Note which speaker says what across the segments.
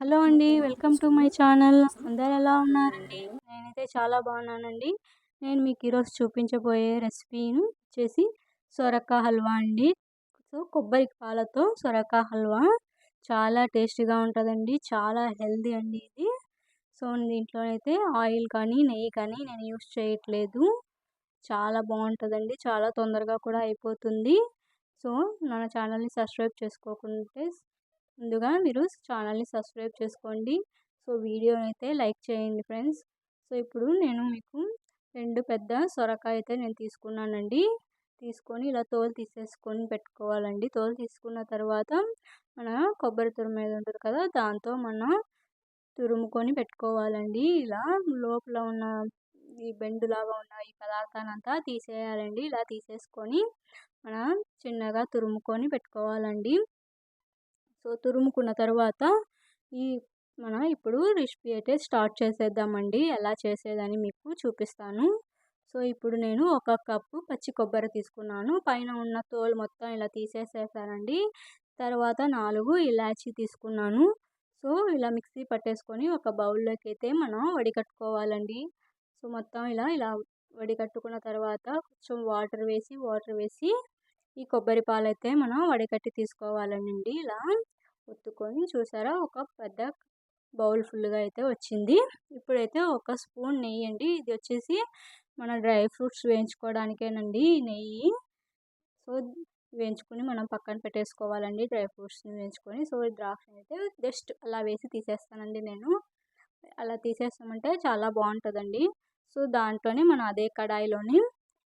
Speaker 1: Hello అండి welcome to my channel. అందరు ఎలా ఉన్నారండి? నేనైతే చాలా బాగున్నానండి. నేను మీకు ఈరోజు చూపించబోయే రెసిపీని వచ్చేసి సొరకాయ హల్వా అండి. సో కొబ్బరి పాలతో సొరకాయ హల్వా. చాలా టేస్టీగా ఉంటుందండి. చాలా హెల్దీ అండి ఇది. సో దీంట్లోనైతే ఆయిల్ కానీ నెయ్యి కానీ నేను యూస్ చేయట్లేదు. చాలా బాగుంటుందండి. చాలా తొందరగా కూడా అయిపోతుంది. సో నా ఛానల్ని సబ్స్క్రైబ్ చేసుకోకుంటే ముందుగా మీరు ఛానల్ని సబ్స్క్రైబ్ చేసుకోండి. సో వీడియో అయితే లైక్ చేయండి ఫ్రెండ్స్. సో ఇప్పుడు నేను మీకు రెండు పెద్ద సొరకాయ అయితే నేను తీసుకున్నానండి. తీసుకొని ఇలా తోలు తీసేసుకొని పెట్టుకోవాలండి. తోలు తీసుకున్న తర్వాత మన కొబ్బరి తురుము ఉంటుంది కదా దాంతో మనం తురుముకొని పెట్టుకోవాలండి. ఇలా లోపల ఉన్న ఈ బెండులాగా ఉన్న ఈ పదార్థాన్ని అంతా తీసేయాలండి. ఇలా తీసేసుకొని మనం చిన్నగా తురుముకొని పెట్టుకోవాలండి. సో తురుముకున్న తర్వాత ఈ మన ఇప్పుడు రెసిపీ అయితే స్టార్ట్ చేసేద్దామండి. ఎలా చేసేదని మీకు చూపిస్తాను. సో ఇప్పుడు నేను ఒక కప్పు పచ్చి కొబ్బరి తీసుకున్నాను. పైన ఉన్న తోలు మొత్తం ఇలా తీసేసేసానండి. తర్వాత నాలుగు ఇలాచీ తీసుకున్నాను. సో ఇలా మిక్సీ పట్టేసుకొని ఒక బౌల్లోకి అయితే మనం వడికట్టుకోవాలండి. సో మొత్తం ఇలా ఇలా వడికట్టుకున్న తర్వాత కొంచెం వాటర్ వేసి వాటర్ వేసి ఈ కొబ్బరి పాలు అయితే మనం వడికట్టి తీసుకోవాలండి ఇలా ఒత్తుకొని చూసారా? ఒక పెద్ద బౌల్ ఫుల్గా అయితే వచ్చింది. ఇప్పుడైతే ఒక స్పూన్ నెయ్యి అండి. ఇది వచ్చేసి మన డ్రై ఫ్రూట్స్ వేయించుకోవడానికేనండి నెయ్యి. సో వేయించుకొని మనం పక్కన పెట్టేసుకోవాలండి డ్రై ఫ్రూట్స్ని వేయించుకొని. సో ద్రాక్ష అయితే జస్ట్ అలా వేసి తీసేస్తానండి నేను. అలా తీసేస్తామంటే చాలా బాగుంటుందండి. సో దాంట్లోనే మనం అదే కడాయిలోని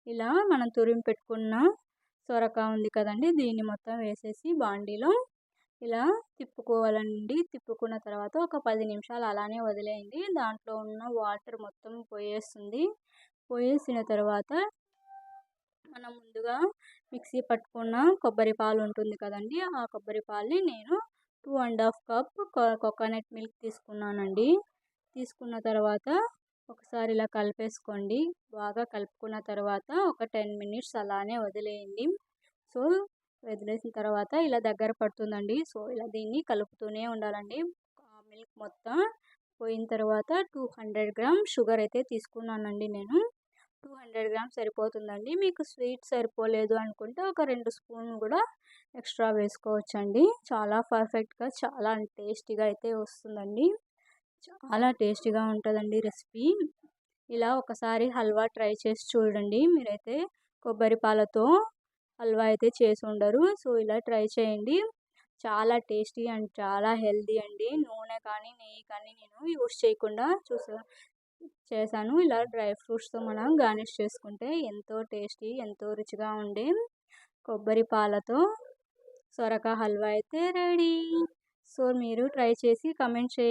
Speaker 1: ఇలా మనం తురిమి పెట్టుకున్న సొరక ఉంది కదండి దీన్ని మొత్తం వేసేసి బాండీలో ఇలా తిప్పుకోవాలండి. తిప్పుకున్న తర్వాత ఒక పది నిమిషాలు అలానే వదిలేయండి. దాంట్లో ఉన్న వాటర్ మొత్తం పోయేస్తుంది. పోయేసిన తర్వాత మనం ముందుగా మిక్సీ పట్టుకున్న కొబ్బరి పాలు ఉంటుంది కదండి ఆ కొబ్బరి పాలని నేను two and half cup coconut milk తీసుకున్నానండి. తీసుకున్న తర్వాత ఒకసారి ఇలా కలిపేసుకోండి. బాగా కలుపుకున్న తర్వాత ఒక టెన్ మినిట్స్ అలానే వదిలేయండి. సో వదిలేసిన తర్వాత ఇలా దగ్గర పడుతుందండి. సో ఇలా దీన్ని కలుపుతూనే ఉండాలండి. మిల్క్ మొత్తం పోయిన తర్వాత టూ హండ్రెడ్ గ్రామ్ షుగర్ అయితే తీసుకున్నానండి నేను. టూ హండ్రెడ్ గ్రామ్స్ సరిపోతుందండి. మీకు స్వీట్ సరిపోలేదు అనుకుంటే ఒక రెండు స్పూన్ కూడా ఎక్స్ట్రా వేసుకోవచ్చండి. చాలా పర్ఫెక్ట్గా చాలా టేస్టీగా అయితే వస్తుందండి. చాలా టేస్టీగా ఉంటుందండి రెసిపీ. ఇలా ఒకసారి హల్వా ట్రై చేసి చూడండి. మీరైతే కొబ్బరి పాలతో హల్వా అయితే చేసి ఉండరు. సో ఇలా ట్రై చేయండి. చాలా టేస్టీ అండ్ చాలా హెల్దీ అండి. నూనె కానీ నెయ్యి కానీ నేను యూస్ చేయకుండా చూసా చేశాను. ఇలా డ్రై ఫ్రూట్స్తో మనం గార్నిష్ చేసుకుంటే ఎంతో టేస్టీ ఎంతో రుచిగా ఉండే కొబ్బరి పాలతో సొరక హల్వా అయితే రెడీ. సో మీరు ట్రై చేసి కమెంట్ చేయండి.